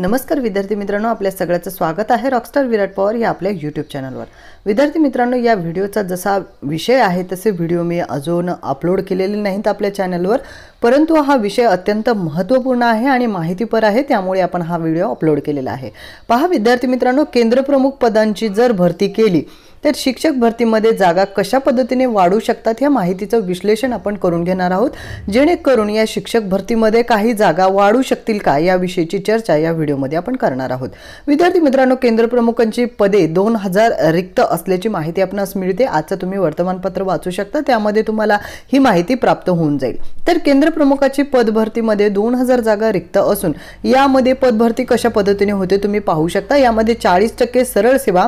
नमस्कार विद्यार्थी मित्रांनो आपल्या सगळ्याचं स्वागत आहे रॉकस्टार विराट पवार या आपल्या यूट्यूब चॅनलवर विद्यार्थी मित्रांनो या व्हिडिओचा जसा विषय आहे तसे व्हिडिओ मी अजून अपलोड केलेले नाहीत आपल्या चॅनलवर परंतु हा विषय अत्यंत महत्त्वपूर्ण आहे आणि माहितीपर आहे त्यामुळे आपण हा व्हिडिओ अपलोड केलेला आहे. पहा विद्यार्थी मित्रांनो केंद्रप्रमुख पदांची जर भरती केली तर शिक्षक भरतीमध्ये जागा कशा पद्धतीने वाढू शकतात ह्या माहितीचं विश्लेषण आपण करून घेणार आहोत. जेणेकरून या शिक्षक भरतीमध्ये काही जागा वाढू शकतील का याविषयीची चर्चा या व्हिडिओमध्ये आपण करणार आहोत. विद्यार्थी मित्रांनो केंद्रप्रमुखांची पदे दोन हजार रिक्त असल्याची माहिती आपणास मिळते. आजचं तुम्ही वर्तमानपत्र वाचू शकता. त्यामध्ये तुम्हाला ही माहिती प्राप्त होऊन जाईल. तर केंद्रप्रमुखाची पदभरतीमध्ये दोन हजार जागा रिक्त असून यामध्ये पदभरती कशा पद्धतीने होते तुम्ही पाहू शकता. यामध्ये चाळीस टक्के सरळ सेवा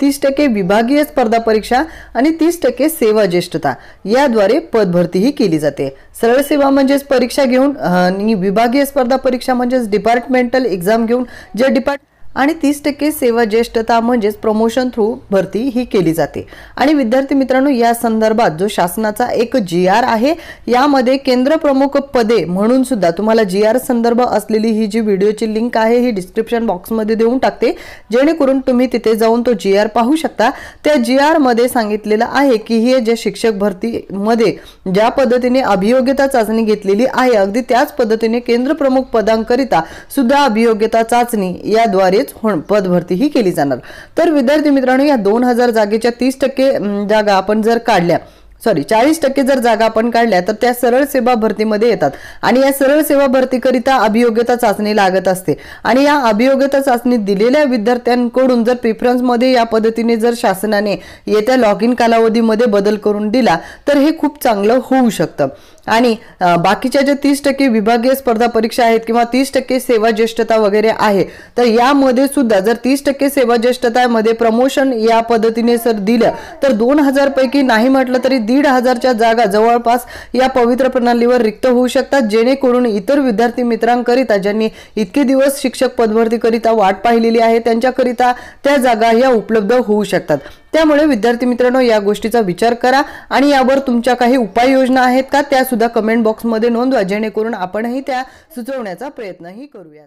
तीस टक्के विभागीय स्पर्धा परीक्षा आणि तीस टक्के सेवा ज्येष्ठता. याद्वारे पदभरतीही केली जाते. सरळ सेवा म्हणजेच परीक्षा घेऊन आणि विभागीय स्पर्धा परीक्षा म्हणजेच डिपार्टमेंटल एक्झाम घेऊन जे डिपार्ट आणि तीस टक्के सेवा ज्येष्ठता म्हणजेच प्रमोशन थ्रू भरती ही केली जाते. आणि विद्यार्थी मित्रांनो या संदर्भात जो शासनाचा एक जी आर आहे यामध्ये केंद्र प्रमुख पदे म्हणून सुद्धा तुम्हाला जी आर संदर्भ असलेली ही जी व्हिडिओची लिंक आहे ही डिस्क्रिप्शन बॉक्समध्ये देऊन टाकते. जेणेकरून तुम्ही तिथे जाऊन तो जी आर पाहू शकता. त्या जी आरमध्ये सांगितलेलं आहे की हे जे शिक्षक भरतीमध्ये ज्या पद्धतीने अभियोग्यता चाचणी घेतलेली आहे अगदी त्याच पद्धतीने केंद्र प्रमुख पदांकरिता सुद्धा अभियोग्यता चाचणी याद्वारे पद हो, पदभरती ही केली जाणार. तर विद्यार्थी मित्रांनो या दोन हजार जागेच्या तीस टक्के जागा आपण जर काढल्या सॉरी चाळीस टक्के जर जागा आपण काढल्या तर त्या सरळ सेवा भरतीमध्ये येतात. आणि या सरळ सेवा भरतीकरिता अभियोग्यता चाचणी लागत असते. आणि या अभियोग्यता चाचणी दिलेल्या विद्यार्थ्यांकडून जर प्रिफरन्समध्ये या पद्धतीने जर शासनाने येत्या लॉग इन कालावधीमध्ये बदल करून दिला तर हे खूप चांगलं होऊ शकतं. आणि बाकीच्या ज्या तीस टक्के विभागीय स्पर्धा परीक्षा आहेत किंवा तीस टक्के सेवा ज्येष्ठता वगैरे आहे तर यामध्ये सुद्धा जर तीस टक्के सेवा ज्येष्ठतामध्ये प्रमोशन या पद्धतीने जर दिलं तर दोन हजार पैकी नाही म्हटलं तरी दीड हजारच्या जागा जवळपास या पवित्र प्रणालीवर रिक्त होऊ शकतात जेणेकरून इतर विद्यार्थी मित्रांकरिता ज्यांनी इतके दिवस शिक्षक पदभरतीकरिता वाट पाहिलेली आहे त्यांच्याकरिता त्या जागा या उपलब्ध होऊ शकतात. त्यामुळे विद्यार्थी मित्रांनो या गोष्टीचा विचार करा आणि यावर तुमच्या काही उपाययोजना आहेत का त्या सुद्धा कमेंट बॉक्समध्ये नोंदवा जेणेकरून आपणही त्या सुचवण्याचा प्रयत्नही करूयात.